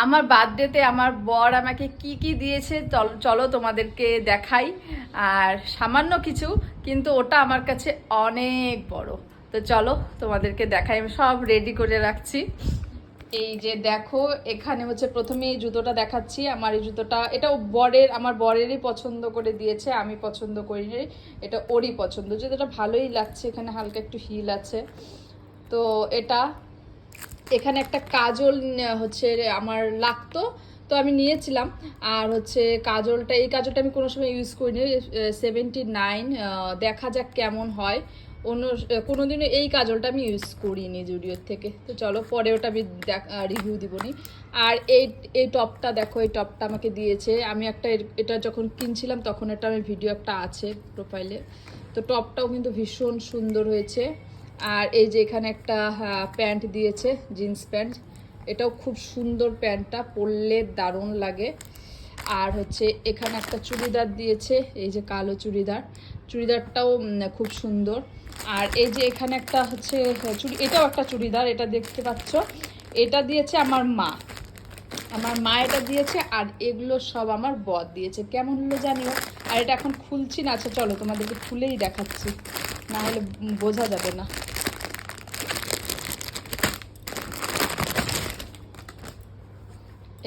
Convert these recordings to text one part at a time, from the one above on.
আমার বার্থডেতে আমার বর আমাকে কি কি দিয়েছে, চল- তোমাদেরকে দেখাই। আর সামান্য কিছু, কিন্তু ওটা আমার কাছে অনেক বড়। তো চলো তোমাদেরকে দেখাই, আমি সব রেডি করে রাখছি। এই যে দেখো, এখানে হচ্ছে প্রথমে এই জুতোটা দেখাচ্ছি। আমার এই জুতোটা এটা বরের, আমার বরেরই পছন্দ করে দিয়েছে, আমি পছন্দ করিনি এটা ওরই পছন্দ। জুতোটা ভালোই লাগছে, এখানে হালকা একটু হিল আছে। তো এটা এখানে একটা কাজল হচ্ছে আমার লাগতো, তো আমি নিয়েছিলাম। আর হচ্ছে কাজলটা, এই কাজলটা আমি কোনো সময় ইউজ করিনি। সেভেন্টি নাইন দেখা যাক কেমন হয়। অন্য কোনো দিনও এই কাজলটা আমি ইউজ করিনি জুডিওর থেকে। তো চলো, পরে ওটা আমি রিভিউ দিব নি। আর এই এই টপটা দেখো, এই টপটা আমাকে দিয়েছে। আমি একটা এটা যখন কিনছিলাম, তখন এটা আমি ভিডিও একটা আছে প্রোফাইলে তো টপটাও কিন্তু ভীষণ সুন্দর হয়েছে। আর এই যে এখানে একটা প্যান্ট দিয়েছে, জিন্স প্যান্ট। এটাও খুব সুন্দর প্যান্টটা, পরলে দারুণ লাগে। আর হচ্ছে এখানে একটা চুড়িদার দিয়েছে, এই যে কালো চুড়িদার। চুড়িদারটাও খুব সুন্দর। আর এই যে এখানে একটা হচ্ছে চুড়ি, এটাও একটা চুড়িদার, এটা দেখতে পাচ্ছ। এটা দিয়েছে আমার মা। আমার মা এটা দিয়েছে, আর এগুলো সব আমার বর দিয়েছে। কেমন হলো জানিও? আর এটা এখন খুলছি না আচ্ছা চলো তোমাদেরকে খুলেই দেখাচ্ছি। না হলে বোঝা যাবে না।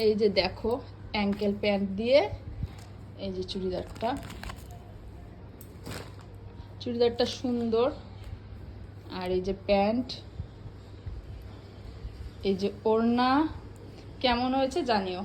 এই যে দেখো অ্যাঙ্কেল প্যান্ট দিয়ে এই যে চুড়িদারটা। চুড়িদারটা সুন্দর। আর এই যে প্যান্ট, এই যে ওড়না, কেমন হয়েছে জানিও।